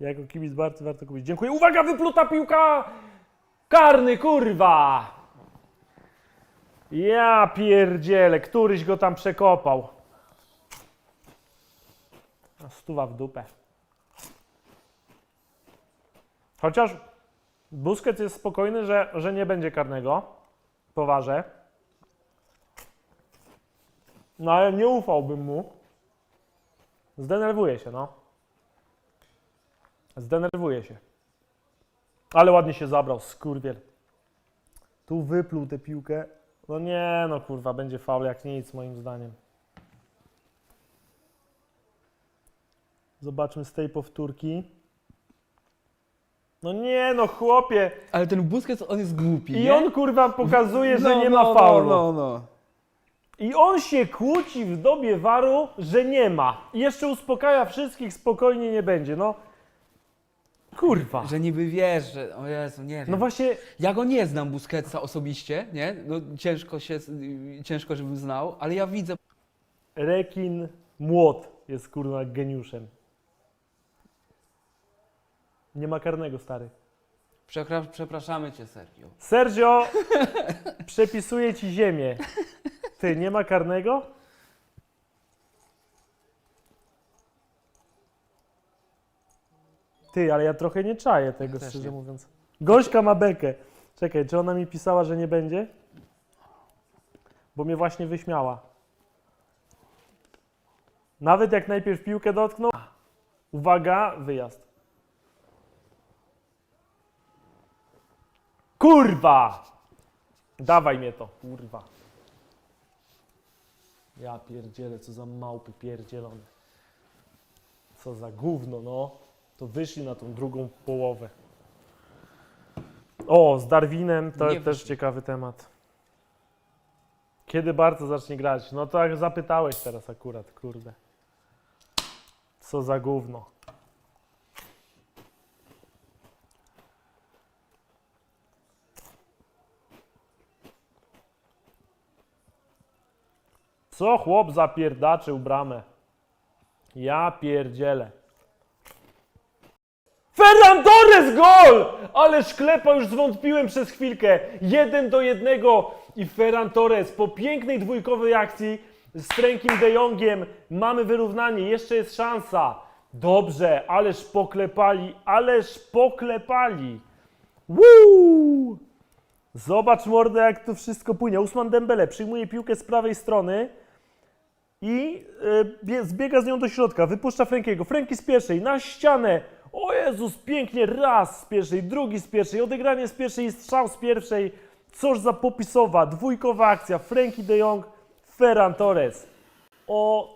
Jako kibic Barty warto kupić. Dziękuję. Uwaga, wypluta piłka! Karny, kurwa! Ja pierdzielę, któryś go tam przekopał. A stuwa w dupę. Chociaż Busquets jest spokojny, że, że nie będzie karnego. Poważę. No ale nie ufałbym mu. Zdenerwuje się, no. Zdenerwuje się. Ale ładnie się zabrał, skurwiel. Tu wypluł tę piłkę. No nie, no kurwa, będzie faul jak nic, moim zdaniem. Zobaczmy z tej powtórki. No nie, no chłopie. Ale ten Busquets, on jest głupi, I nie? on kurwa pokazuje, że No, nie no, ma faulu. No, no, no. I on się kłóci w dobie waru, że nie ma. I jeszcze uspokaja wszystkich, spokojnie nie będzie. No, kurwa. Że niby wiesz, że... O Jezu, nie wiem. No właśnie, Ja go nie znam, Busquetsa osobiście, nie? No ciężko się, ciężko żebym znał, ale ja widzę... rekin młot jest kurwa geniuszem. Nie ma karnego, stary. Przekra- przepraszamy cię, Sergio. Sergio, przepisuje ci ziemię. Ty, nie ma karnego? Ty, ale ja trochę nie czaję tego, Ja też szczerze nie. mówiąc. Gośka ma bekę. Czekaj, czy ona mi pisała, że nie będzie? Bo mnie właśnie wyśmiała. Nawet jak najpierw piłkę dotknął. Uwaga, wyjazd. Kurwa! Dawaj mnie to, kurwa. Ja pierdzielę, co za małpy pierdzielone. Co za gówno, no. To wyszli na tą drugą połowę. O, z Darwinem to Nie też wyszli. ciekawy temat. Kiedy bardzo zacznie grać? No to jak zapytałeś teraz akurat, kurde. Co za gówno. Co chłop zapierdaczył bramę? Ja pierdzielę. Ferran Torres gol! Ale szklepa już zwątpiłem przez chwilkę. Jeden do jednego i Ferran Torres po pięknej dwójkowej akcji z Frankiem de Jongiem mamy wyrównanie. Jeszcze jest szansa. Dobrze, ależ poklepali, ależ poklepali. Woo! Zobacz mordę, jak to wszystko płynie. Usman Dembele przyjmuje piłkę z prawej strony i e, bie- zbiega z nią do środka, wypuszcza Frankiego. Franki z pierwszej, na ścianę. O Jezus, pięknie, raz z pierwszej, drugi z pierwszej, odegranie z pierwszej strzał z pierwszej. Cóż za popisowa, dwójkowa akcja. Frankie de Jong, Ferran Torres. O